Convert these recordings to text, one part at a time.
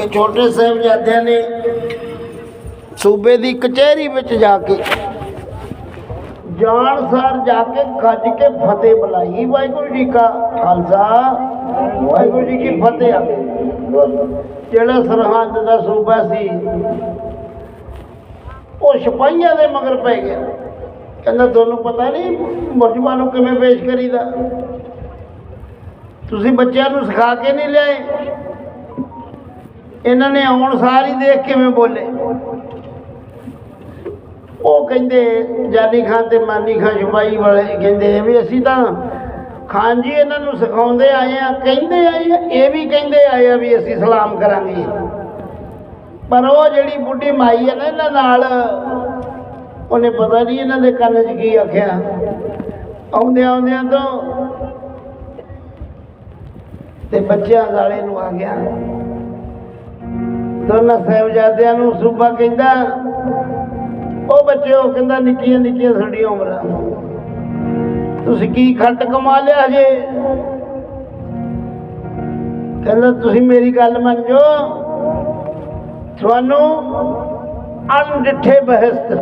ਕਿ ਛੋਟੇ ਸਾਹਿਬਜ਼ਾਦਿਆਂ ਨੇ ਸੂਬੇ ਦੀ ਕਚਹਿਰੀ ਵਿੱਚ ਜਾ ਕੇ ਜਾਣ ਸਾਰ ਜਾ ਕੇ ਖੱਜ ਕੇ ਫਤਿਹ ਬੁਲਾਈ। ਵਾਹਿਗੁਰੂ ਜੀ ਕਾ ਖਾਲਸਾ, ਵਾਹਿਗੁਰੂ ਜੀ ਕੀ ਫਤਿਹ। ਜਿਹੜਾ ਸਰਹੰਦ ਦਾ ਸੂਬਾ ਸੀ, ਉਹ ਸਿਪਾਹੀਆਂ ਦੇ ਮਗਰ ਪੈ ਗਿਆ। ਕਹਿੰਦਾ, ਤੁਹਾਨੂੰ ਪਤਾ ਨਹੀਂ ਮੁਲਜ਼ਮਾਂ ਨੂੰ ਕਿਵੇਂ ਪੇਸ਼ ਕਰੀਦਾ? ਤੁਸੀਂ ਬੱਚਿਆਂ ਨੂੰ ਸਿਖਾ ਕੇ ਨਹੀਂ ਲਿਆਏ? ਇਹਨਾਂ ਨੇ ਆਉਣ ਸਾਰ ਹੀ ਦੇਖ ਕਿਵੇਂ ਬੋਲੇ। ਉਹ ਕਹਿੰਦੇ, ਜਾਨੀ ਖਾਨ ਤੇ ਮਾਨੀ ਖਾਨ ਸਿਪਾਹੀ ਵਾਲੇ ਕਹਿੰਦੇ ਵੀ ਅਸੀਂ ਤਾਂ ਖਾਨ ਜੀ ਇਹਨਾਂ ਨੂੰ ਸਿਖਾਉਂਦੇ ਆਏ ਆ, ਕਹਿੰਦੇ ਆਏ ਇਹ ਵੀ ਕਹਿੰਦੇ ਆਏ ਆ ਵੀ ਅਸੀਂ ਸਲਾਮ ਕਰਾਂਗੇ। ਪਰ ਉਹ ਜਿਹੜੀ ਬੁੱਢੀ ਮਾਈ ਹੈ ਨਾ ਇਹਨਾਂ ਨਾਲ, ਉਹਨੇ ਪਤਾ ਨਹੀਂ ਇਹਨਾਂ ਦੇ ਕੰਨ 'ਚ ਕੀ ਆਖਿਆ। ਆਉਂਦੇ ਆਉਂਦਿਆਂ ਤੋਂ ਤੇ ਬੱਚਿਆਂ ਵਾਲੇ ਨੂੰ ਆ ਗਿਆ। ਦੋਨਾਂ ਸਾਹਿਬਜ਼ਾਦਿਆਂ ਨੂੰ ਸੂਬਾ ਕਹਿੰਦਾ, ਉਹ ਬੱਚਿਓ ਕਹਿੰਦਾ, ਨਿੱਕੀਆਂ ਨਿੱਕੀਆਂ ਸਾਡੀਆਂ ਉਮਰਾਂ। ਤੁਸੀਂ ਕੀ ਖੱਟ ਕਮਾ ਲਿਆ ਜੇ ਕਹਿੰਦਾ, ਤੁਸੀਂ ਮੇਰੀ ਗੱਲ ਮੰਨ ਜੋ ਤੁਹਾਨੂੰ ਅਣਡਿੱਠੇ ਬਹਿਸ਼ਤ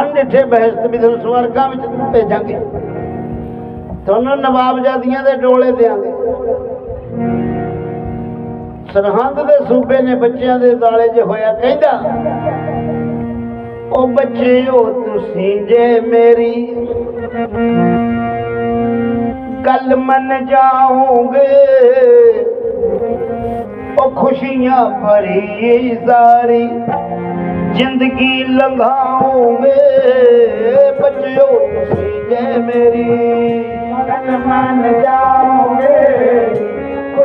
ਅਣਡਿੱਠੇ ਬਹਿਸ਼ਤ ਵੀ ਤੁਹਾਨੂੰ ਸਵਰਗਾਂ ਵਿੱਚ ਭੇਜਾਂਗੇ। ਤੁਹਾਨੂੰ ਨਵਾਬਜ਼ਾਦੀਆਂ ਦੇ ਡੋਲੇ ਦੇਾਂਗੇ ਸਰਹੰਦ ਦੇ ਸੂਬੇ ਨੇ ਬੱਚਿਆਂ ਦੇ ਦਾਲੇ 'ਚ ਹੋਇਆ ਕਹਿੰਦਾ, ਉਹ ਬੱਚਿਓ ਤੁਸੀਂ ਜੇ ਮੇਰੀ ਗੱਲ ਮੰਨ ਜਾਓਗੇ, ਉਹ ਖੁਸ਼ੀਆਂ ਭਰੀ ਸਾਰੀ ਜ਼ਿੰਦਗੀ ਲੰਘਾਓਗੇ ਬੱਚਿਓ ਤੁਸੀਂ ਜੇ ਮੇਰੀ ਗੱਲ ਮੰਨ ਜਾਓਗੇ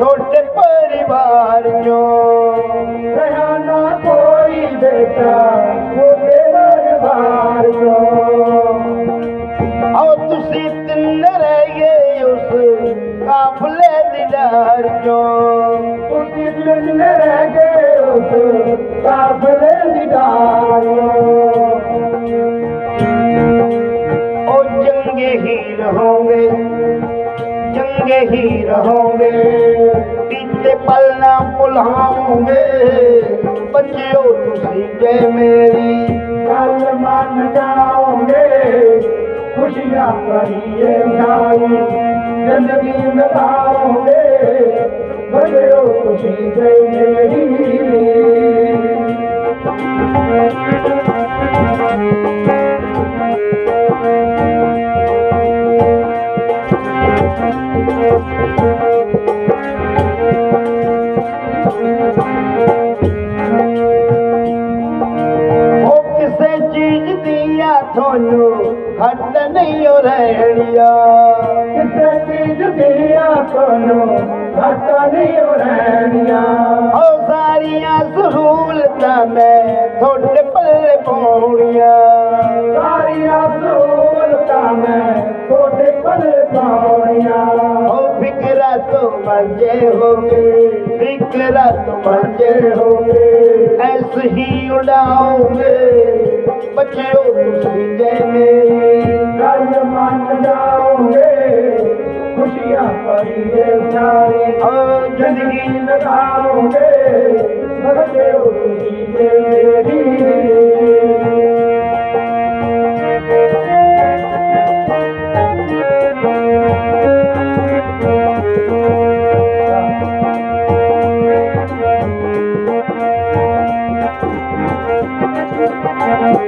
ਛੋਟੇ ਪਰਿਵਾਰ ਆਓ ਤੁਸੀਂ ਤਿੰਨ ਰਹਿ ਗਏ ਉਸ ਕਾਫਲੇ ਦੀ ਡਾਰ ਚੋਂ। ਤੁਸੀਂ ਤਿੰਨ ਰਹਿ ਗਏ ਉਸ ਕਾਫਲੇ ਦੀ ਡਾਰ ਉਹ ਚੰਗੇ ਹੀ ਰਹੋਗੇ ਚੰਗੇ पलना पुलाऊं में बचियो तुसी जे मेरी। काल मान जाओगे। खुशियां करिए नाई जिंदगी में पाओगे बचियो तुसी जे मेरी। ਤੁਹਾਨੂੰ ਘਟ ਨਹੀਂ ਹੋ ਰਹਿਣੀਆਂ। ਕਿਸੇ ਚੀਜ਼ ਦੀਆਂ ਤੁਹਾਨੂੰ ਘਟ ਨਹੀਂ ਹੋ ਰਹਿਣੀਆਂ। ਉਹ ਸਾਰੀਆਂ ਸਹੂਲਤਾਂ ਮੈਂ ਤੁਹਾਡੇ ਪੱਲੇ ਪਾਉਣੀਆਂ। ਸਾਰੀਆਂ ਸਹੂਲਤਾਂ ਮੈਂ ਤੁਹਾਡੇ ਪੱਲੇ ਪਾਉਣੀਆਂ। ਉਹ ਫਿਕਰਾਂ ਤੋਂ ਮੰਜੇ ਹੋ ਗਏ ਫਿਕਰਾਂ ਤੋਂ ਮੰਜੇ ਹੋ ਗਏ ਐਸੇ ਹੀ ਉਡਾਓਗੇ بچيمگي خشيا پاري زندگي لڳائونگ ਉਹ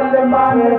ਗੱਲ ਮੰਨ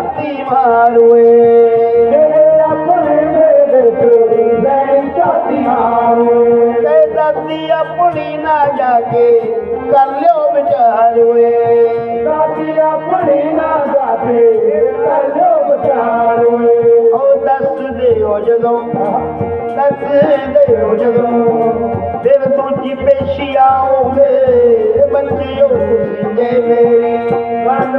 ਝਾਤੀ ਮਾਰੋਏ ਮੇਰੇ ਆਪਣੇ ਮੇਰੇ ਤੋਂ ਲੈ ਚਾਹਤੀ ਹਾਰੋਏ ਤੇ ਦਾਦੀ ਆਪਣੀ ਨਾ ਜਾ ਕੇ ਕਰ ਲਿਓ ਵਿਚਾਰੋਏ ਦਾਦੀ ਆਪਣੀ ਨਾ ਜਾਤੇ ਕਰ ਲੋ ਬਚਾਰੋਏ ਉਹ ਦੱਸ ਦਿਓ ਜਦੋਂ ਦੱਸ ਦਿਓ ਜਦੋਂ। ਫਿਰ ਦੂਜੀ ਪੇਸ਼ੀ ਆਓਗੇ ਬੱਚਿਓ ਤੁਸੀਂ ਜੇ ਮੇਰੀ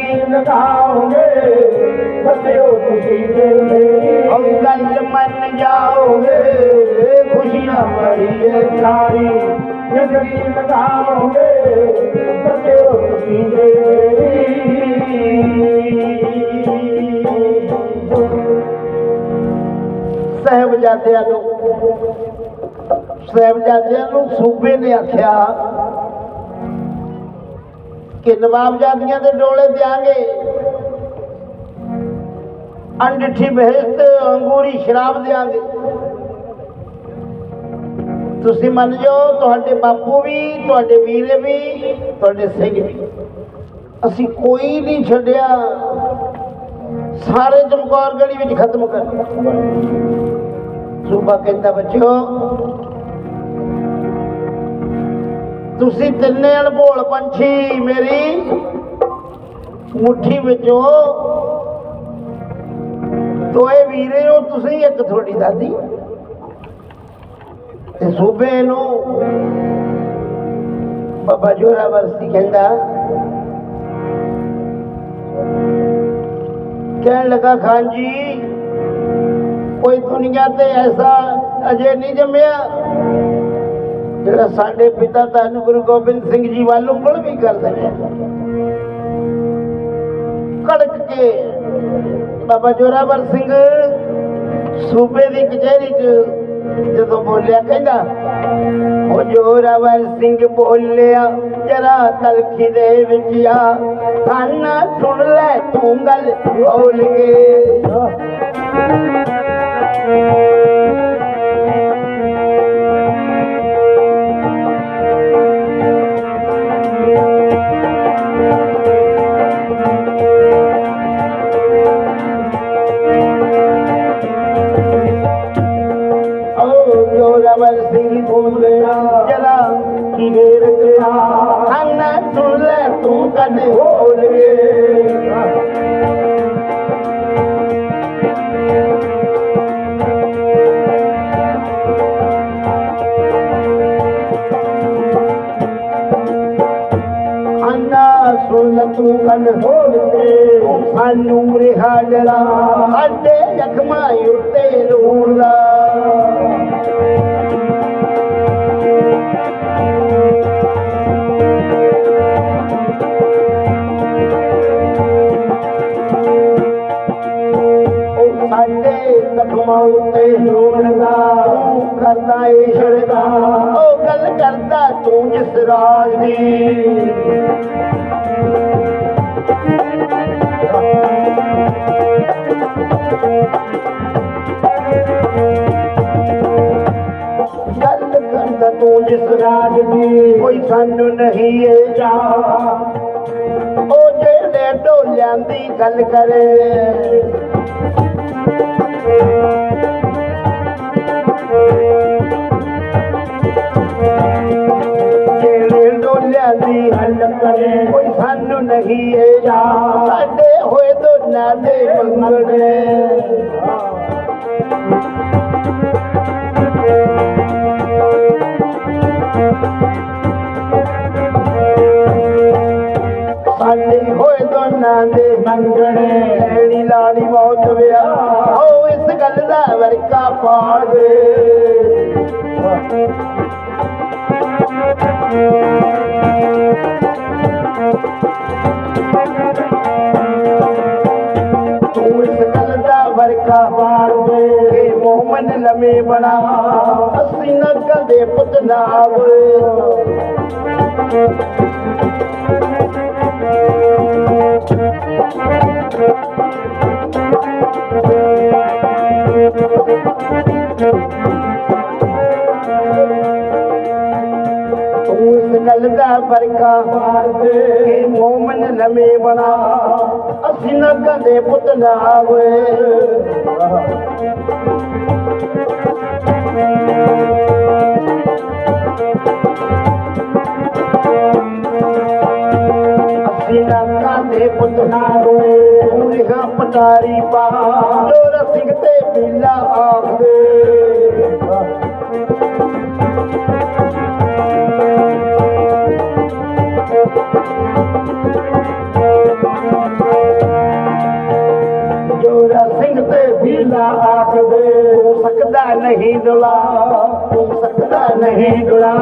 ਜ਼ਿੰਦਗੀ ਲਗਾਓਗੇ ਬੱਸਿਓ ਤੁਸੀਂ ਦੇ ਮੇਰੀ ਓ ਗੱਲ ਮੰਨ ਜਾਓਗੇ ਖੁਸ਼ੀਆਂ ਭਰੀਏ ਸਾਰੀ ਜ਼ਿੰਦਗੀ ਲਗਾਓਗੇ ਬੱਸਿਓ ਤੁਸੀਂ ਦੇ ਮੇਰੀ ਸਾਹਿਬਜ਼ਾਦਿਆਂ ਨੂੰ ਸਾਹਿਬਜ਼ਾਦਿਆਂ ਨੂੰ ਸੂਬੇ ਨੇ ਆਖਿਆ ਕਿ ਨਵਾਬਜ਼ਾਦੀਆਂ ਦੇ ਡੋਲੇ ਦਿਆਂਗੇ। ਅੰਡਠੀ ਬਹਿਸ਼ਤ ਅੰਗੂਰੀ ਸ਼ਰਾਬ ਦਿਆਂਗੇ। ਤੁਸੀਂ ਮੰਨ ਜਾਓ, ਤੁਹਾਡੇ ਬਾਪੂ ਵੀ, ਤੁਹਾਡੇ ਵੀਰੇ ਵੀ, ਤੁਹਾਡੇ ਸਿੰਘ ਵੀ। ਅਸੀਂ ਕੋਈ ਨਹੀਂ ਛੱਡਿਆ। ਸਾਰੇ ਚਮਕੌਰ ਗੜੀ ਵਿੱਚ ਖਤਮ ਕਰ ਸੂਬਾ ਕਹਿੰਦਾ, ਬੱਚਿਓ ਤੁਸੀਂ ਤਿੰਨੇ ਅਣਭੋਲ ਪੰਛੀ ਮੇਰੀ ਮੁੱਠੀ ਵਿੱਚੋਂ ਦੋਏ ਵੀਰੇ ਹੋ, ਤੁਸੀਂ ਇੱਕ ਤੁਹਾਡੀ ਦਾਦੀ। ਤੇ ਸੂਬੇ ਨੂੰ ਬਾਬਾ ਜੋਰਾਵਰ ਸੀ ਕਹਿੰਦਾ, ਕਹਿਣ ਲੱਗਾ, ਖਾਨ ਜੀ, ਕੋਈ ਦੁਨੀਆ ਤੇ ਐਸਾ ਅਜੇ ਨਹੀਂ ਜੰਮਿਆ। ਜਿਹੜਾ ਸਾਡੇ ਪਿਤਾ ਧੰਨ ਗੁਰੂ ਗੋਬਿੰਦ ਸਿੰਘ ਜੀ ਵੱਲ ਉਂਗਲ ਵੀ ਕਰ ਦੇਵੇ ਕੜਕ ਕੇ ਬਾਬਾ ਜੋਰਾਵਰ ਸਿੰਘ ਸੂਬੇ ਦੀ ਕਚਹਿਰੀ 'ਚ ਜਦੋਂ ਬੋਲਿਆ, ਕਹਿੰਦਾ ਉਹ ਜੋਰਾਵਰ ਸਿੰਘ ਬੋਲਿਆ, ਜਰਾ ਤਲਖੀ ਦੇ ਵਿੱਚ ਆ ਕੰਨ ਸੁਣ ਲੈ ਤੂੰ ਗੱਲ ਬੋਲ ਕੇ। ਤੂੰ ਕੰਨ ਖੋਲ ਸਾਨੂੰ ਰਿਹਾ ਜਰਾ ਸਾਡੇ ਜ਼ਖਮਾਂ ਉੱਤੇ ਲੂਣ ਦਾ। ਉਹ ਸਾਡੇ ਜ਼ਖਮਾਂ ਉੱਤੇ ਲੂਣ ਦਾ, ਤੂੰ ਕਰਦਾ ਏ ਦਾ ਉਹ ਗੱਲ ਕਰਦਾ ਤੂੰ ਜਿਸ ਰਾਜ ਦੀ। ਤੂੰ ਜਿਸ ਰਾਜ ਦੀ ਕੋਈ ਸਾਨੂੰ ਨਹੀਂ ਏ ਜਾ ਉਹ ਜਿਹੜੇ ਢੋਲਿਆਂ ਦੀ ਗੱਲ ਕਰੇ। ਜਿਹੜੇ ਢੋਲਿਆਂ ਦੀ ਗੱਲ ਕਰੇ, ਕੋਈ ਸਾਨੂੰ ਨਹੀਂ ਏ ਜਾ ਸਾਡੇ ਹੋਏ گلا برکا مومن نوي بنا اسين نه ڪنهن پت نه آوي ਕਦੇ ਪੁੱਤ ਨਾ ਹੋਏ ਤੂੰ ਲਿਖਾ ਪਟਾਰੀ ਪਾ ਜੋਰਾ ਸਿੰਘ ਤੇ ਬੀਲਾ ਆਖਦੇ ਤੂੰ ਸਕਦਾ ਨਹੀਂ ਦੁਲਾ ਤੂੰ ਸਕਦਾ ਨਹੀਂ ਦੁਲਾ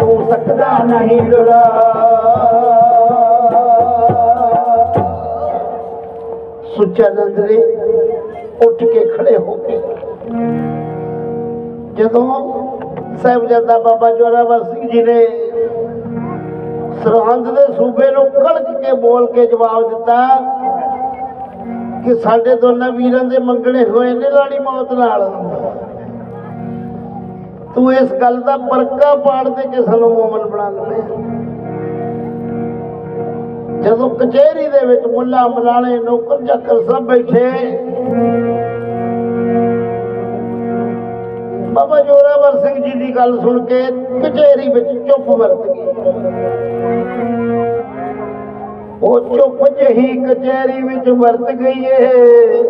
ਤੂੰ ਸਕਦਾ ਨਹੀਂ ਦੁਲਾ। ਸੁੱਚਾ ਨੰਦਰੇ ਉੱਠ ਕੇ ਖੜੇ ਹੋ ਕੇ। ਜਦੋਂ ਸਾਹਿਬਜ਼ਾਦਾ ਬਾਬਾ ਜੋਰਾਵਰ ਸਿੰਘ ਜੀ ਨੇ ਸਰਹੰਦ ਦੇ ਸੂਬੇ ਨੂੰ ਕੜਕ ਕੇ ਬੋਲ ਕੇ ਜਵਾਬ ਦਿੱਤਾ ਕਿ ਸਾਡੇ ਦੋਨਾਂ ਵੀਰਾਂ ਦੇ ਮੰਗਣੇ ਹੋਏ ਨੇ ਲਾੜੀ ਮੌਤ ਨਾਲ। ਤੂੰ ਇਸ ਗੱਲ ਦਾ ਪਰਕਾ ਪਾੜ ਦੇ ਕੇ ਸਾਨੂੰ ਮੂਮਨ ਬਣਾ ਲਵੇਂ ਜਦੋਂ ਕਚਹਿਰੀ ਦੇ ਵਿੱਚ ਮੁੱਲਾ ਮਲਾਣੇ ਨੌਕਰ ਚੱਕਰ ਸਭ ਬੈਠੇ। ਬਾਬਾ ਜੋਰਾਵਰ ਸਿੰਘ ਜੀ ਦੀ ਗੱਲ ਸੁਣ ਕੇ ਕਚਹਿਰੀ ਵਿੱਚ ਚੁੱਪ ਵਰਤ ਗਈ ਉਹ ਚੁੱਪ ਜਿਹੀ ਕਚਹਿਰੀ ਵਿੱਚ ਵਰਤ ਗਈ ਏ।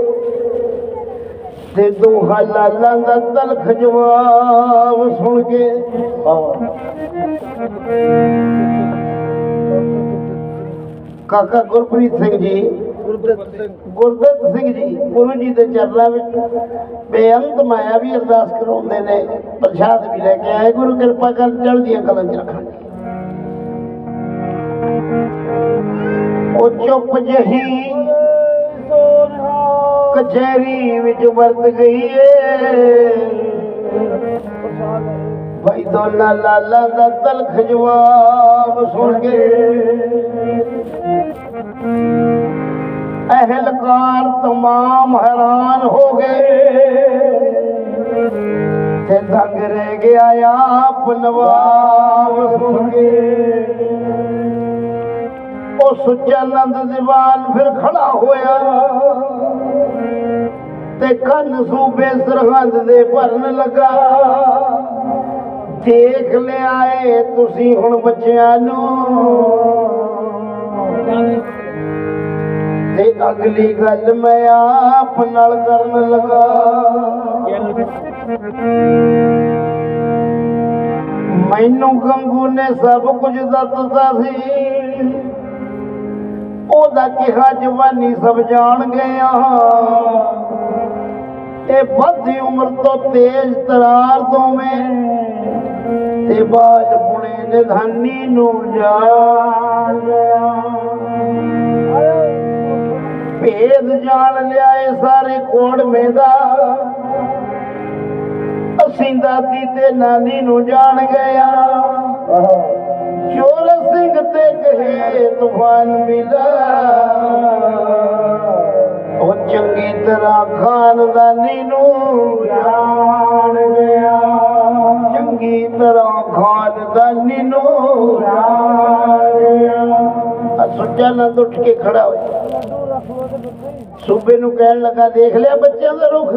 ਤੇ ਦੋਹਾਂ ਲਾਲਾਂ ਦਾ ਤਲਖ ਜਵਾਬ ਸੁਣ ਕੇ ਕਾਕਾ ਗੁਰਪ੍ਰੀਤ ਸਿੰਘ ਜੀ। ਗੁਰਦਿੱਤ ਸਿੰਘ ਜੀ, ਗੁਰੂ ਜੀ ਦੇ ਚਰਨਾਂ ਵਿੱਚ। ਬੇਅੰਤ ਮਾਇਆ ਵੀ ਅਰਦਾਸ ਕਰਾਉਂਦੇ ਨੇ, ਪ੍ਰਸ਼ਾਦ ਵੀ ਲੈ ਕੇ ਆਏ। ਗੁਰੂ ਕਿਰਪਾ ਕਰ ਚੜ੍ਹਦੀਆਂ ਕਲਾਂ ਚ ਰੱਖਣ ਉਹ ਚੁੱਪ ਜਹੀ ਕਚਹਿਰੀ ਵਿੱਚ ਵਰਤ ਗਈ ਏ। ਭਾਈ ਦੋਨਾ ਲਾਲਾਂ ਦਾ ਤਲਖ ਜਵਾਬ ਸੁਣ ਕੇ ਅਹਿਲਕਾਰ ਤਮਾਮ ਹੈਰਾਨ ਹੋ ਗਏ। ਤੇ ਦੰਗ ਰਹਿ ਗਿਆ ਆਪ ਨਵਾਬ ਸੁਣ ਕੇ। ਉਹ ਸੁੱਚਾ ਨੰਦ ਦੀਵਾਨ ਫਿਰ ਖੜਾ ਹੋਇਆ। ਤੇ ਕੰਨ ਸੂਬੇ ਸਰਹੰਦ ਦੇ ਭਰਨ ਲੱਗਾ। ਦੇਖ ਲਿਆਏ ਤੁਸੀਂ ਹੁਣ ਬੱਚਿਆਂ ਨੂੰ। ਤੇ ਅਗਲੀ ਗੱਲ ਮੈਂ ਆਪ ਨਾਲ ਕਰਨ ਲਗਾ। ਮੈਨੂੰ ਗੰਗੂ ਨੇ ਸਭ ਕੁਝ ਦਿੱਤਾ ਸੀ। ਉਹਦਾ ਕਿਹਾ, ਜਵਾਨੀ ਸਭ ਜਾਣ ਗਿਆ। ਇਹ ਵੱਧੀ ਉਮਰ ਤੋਂ ਤੇਜ਼ ਤਰਾਰ ਦੋਵੇਂ। ਤੇ ਬਾਲ ਪੁਣੇ ਨਿਧਾਨੀ ਨੂੰ ਜਾਣ ਗਿਆ ਭੇਦ ਜਾਣ ਲਿਆਏ ਸਾਰੇ ਕੋੜਵੇਂ ਦਾ ਅਸੀਂ ਦਾਦੀ ਤੇ ਨਾਨੀ ਨੂੰ ਜਾਣ ਗਿਆ ਚੋਰ ਸਿੰਘ ਤੇ ਕਹੇ, ਤੂਫਾਨ ਮਿਲਾ। ਉਹ ਚੰਗੀ ਤਰ੍ਹਾਂ ਖਾਨਦਾਨੀ ਨੂੰ ਜਾਣ ਗਿਆ। ਚੰਗੀ ਤਰ੍ਹਾਂ ਖਾਨਦਾਨੀ ਨੂੰ ਜਾਣ ਗਿਆ। ਸੁੱਚਾ ਨੰਦ ਉੱਠ ਕੇ ਖੜਾ ਹੋਇਆ। ਸੂਬੇ ਨੂੰ ਕਹਿਣ ਲੱਗਾ, ਦੇਖ ਲਿਆ ਬੱਚਿਆਂ ਦਾ ਰੁਖ।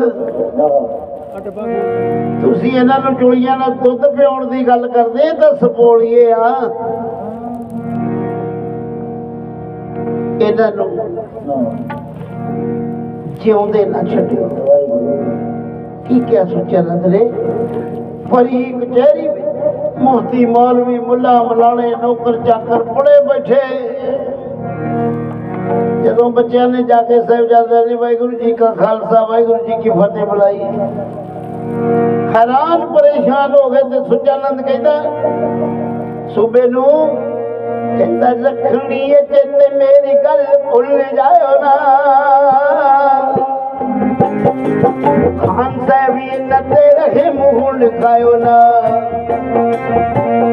ਤੁਸੀਂ ਇਹਨਾਂ ਨੂੰ ਚੁਲੀਆਂ ਨਾਲ ਦੁੱਧ ਪਿਆਉਣ ਦੀ ਗੱਲ ਕਰਦੇ ਤਾਂ ਸਪੋਲੀਏ ਆ। ਇਹਨਾਂ ਨੂੰ ਜਿਉਂਦੇ ਨਾ ਛੱਡਿਓ। ਕੀ ਕਿਹਾ ਸੋਚਿਆ ਨੰਦਰੇ? ਪਰੀ ਕਚਹਿਰੀ ਵਿੱਚ ਮੁਫਤੀ ਮੌਲਵੀ ਮੁੱਲਾ ਮਲਾਣੇ ਨੌਕਰ ਚਾਕਰ ਪੜੇ ਬੈਠੇ। ਜਦੋਂ ਬੱਚਿਆਂ ਨੇ ਜਾ ਕੇ ਸਾਹਿਬਜ਼ਾਦੇ ਨੇ ਵਾਹਿਗੁਰੂ ਜੀ ਕਾ ਖਾਲਸਾ, ਵਾਹਿਗੁਰੂ ਜੀ ਕੀ ਫਤਿਹ ਬੁਲਾਈ। ਹੈਰਾਨ ਪਰੇਸ਼ਾਨ ਹੋ ਗਏ ਤੇ ਸੁਚਾਨੰਦ ਕਹਿੰਦਾ, ਸੂਬੇ ਨੂੰ ਕਹਿੰਦਾ, ਰੱਖਣੀ ਏ ਤੇ ਮੇਰੀ ਗੱਲ, ਭੁੱਲ ਜਾਇਓ ਨਾ। ਖਾਨ ਸਾਹਿਬ ਨਾ ਤੇ ਰਹੇ ਮੂੰਹ ਲਿਖਾਇਓ ਨਾ।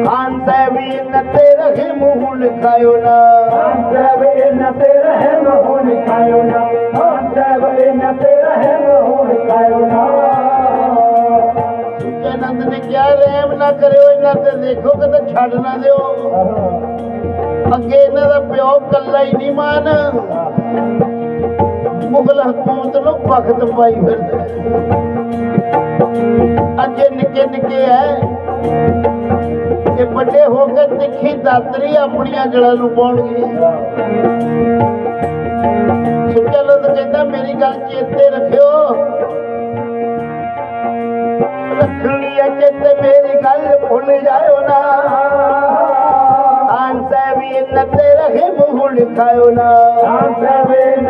ਖਾਨ ਸਾਹਿਬ ਨਾ ਤੇ ਰਹੇ ਮੂੰਹ ਲਗਾਇਓ ਨਾ। ਸੁਚਾਨੰਦ ਨੇ ਕਿਹਾ ਨਾ ਦੇਖੋ ਕਿਤੇ ਛੱਡ ਨਾ ਦਿਓ। ਅੱਗੇ ਇਹਨਾਂ ਦਾ ਪਿਓ ਕੱਲਾ ਹੀ ਨਹੀਂ ਮਾਨ। ਮੁਗਲ ਹਕੂਮਤ ਨੂੰ ਵਕਤ ਪਾਈ ਫਿਰਦਾ ਅੱਗੇ ਨਿੱਕੇ ਨਿੱਕੇ ਐ ਇਹ ਵੱਡੇ ਹੋ ਕੇ ਤਿੱਖੀ ਦਾਤਰੀ ਆਪਣੀਆਂ ਜੜਾਂ ਨੂੰ ਪਾਉਣਗੇ। ਸੁਚਾਨੰਦ ਕਹਿੰਦਾ, ਮੇਰੀ ਗੱਲ ਚੇਤੇ ਰੱਖਿਓ। ਰੱਖਣੀ ਹੈ ਚੇਤੇ, ਮੇਰੀ ਗੱਲ ਭੁੱਲ ਜਾਇਓ ਨਾ। ਆਨ ਸਾਹਿਬੀ ਨ ਤੇ ਰਹੇ ਮੂੰਹ ਲਿਖਾਇਓ ਨਾ। ਕਿੰਨੇ ਇੱਕ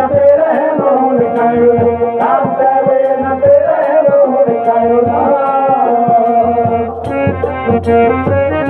ਕਚਹਿਰੀ ਚ ਉਬੜ ਕੇ ਆ ਬੋਲਦੇ ਕਿੰਨੇ ਵਿੱਚ ਜੁਕੇ ਇੱਥੇ ਲਿਖਦੇ ਨਾ।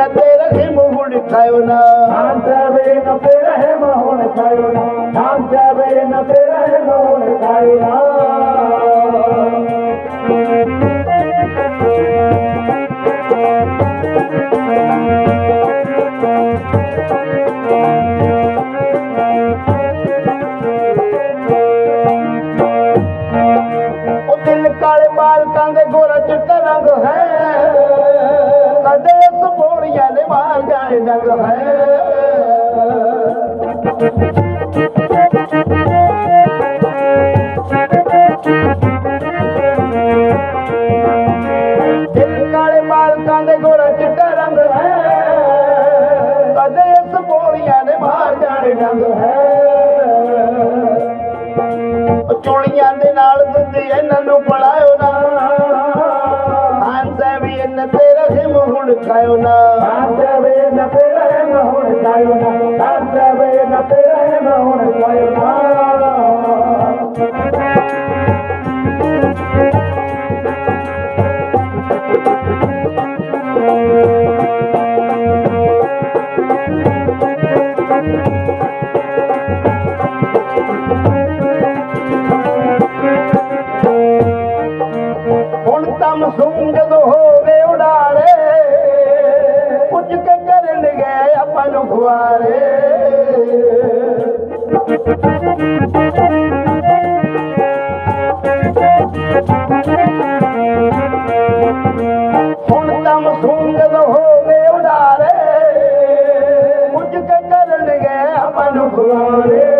نه تي رکي اڙ ڏيکاريو نه ਤਮ ਸੁੰਗਦ ਹੋਵੇ ਉਡਾਰੇ, ਪੁੱਜ ਕੇ ਕਰਨ ਗਏ ਆਪਾਂ ਨੂੰ ਖੁਆਰੇ। ਹੁਣ ਤਮ ਸੁੰਗਦ ਹੋਵੇ ਉਡਾਰੇ, ਪੁੱਜ ਕੇ ਕਰਨ ਗਏ ਆਪਾਂ ਨੂੰ ਖੁਆਰੇ।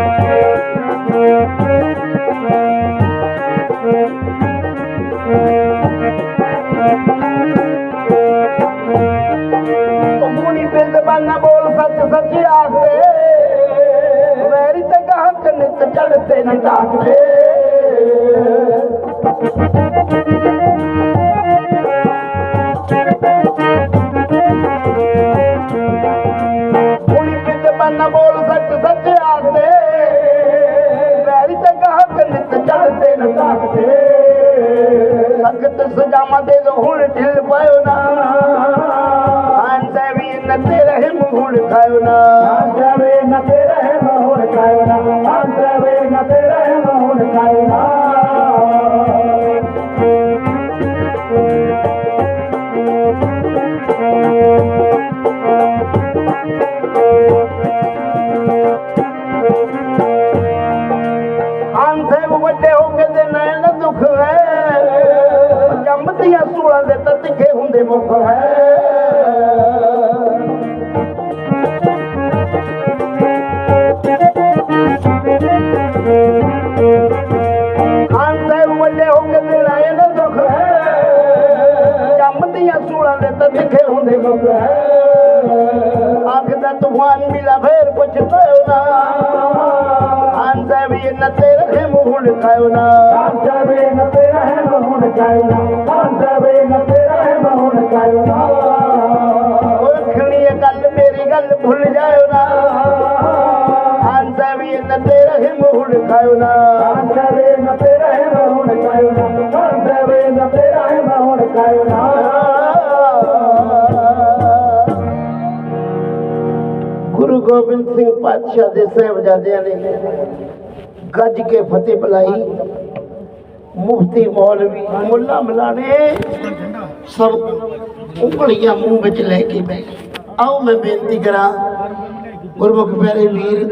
ਕਰਨਾ ਬਾਂਦਵੇ ਨਾ ਤੇਰਾ ਮੌਨ ਕਰਨਾ ਓਖਣੀ ਗੱਲ ਮੇਰੀ ਗੱਲ ਭੁੱਲ ਜਾਇਓ ਨਾ ਆਂਦਵੇ ਨਾ ਤੇਰਾ ਮੌਨ ਕਰਨਾ ਬਾਂਦਵੇ ਨਾ ਤੇਰਾ ਮੌਨ ਕਰਨਾ ਬਾਂਦਵੇ ਨਾ ਤੇਰਾ ਮੌਨ ਕਰਨਾ ਗੁਰੂ ਗੋਬਿੰਦ ਸਿੰਘ ਪਾਤਸ਼ਾਹ ਦੇ ਸਹਿਬਜ਼ਾਦਿਆਂ ਨੇ ਗੱਜ ਕੇ ਫਤਿਹ ਬੁਲਾਈ। ਮੁਫਤੀ ਮੌਲਵੀ ਮੁੱਲਾ ਮਲਾਣੇ। ਸਭ ਉਂਗਲੀਆਂ ਮੂੰਹ ਵਿੱਚ ਲੈ ਕੇ ਬੈ ਆਓ ਮੈਂ ਬੇਨਤੀ ਕਰਾਂ, ਗੁਰਮੁਖ ਪਿਆਰੇ ਵੀਰ,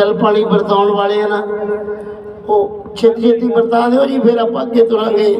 ਗਲ ਪਾਣੀ ਵਰਤਾਉਣ ਵਾਲੇ ਆ ਨਾ ਉਹ ਛੇਤੀ ਛੇਤੀ ਵਰਤਾ ਦਿਓ ਜੀ, ਫਿਰ ਆਪਾਂ ਅੱਗੇ ਤੁਰਾਂਗੇ।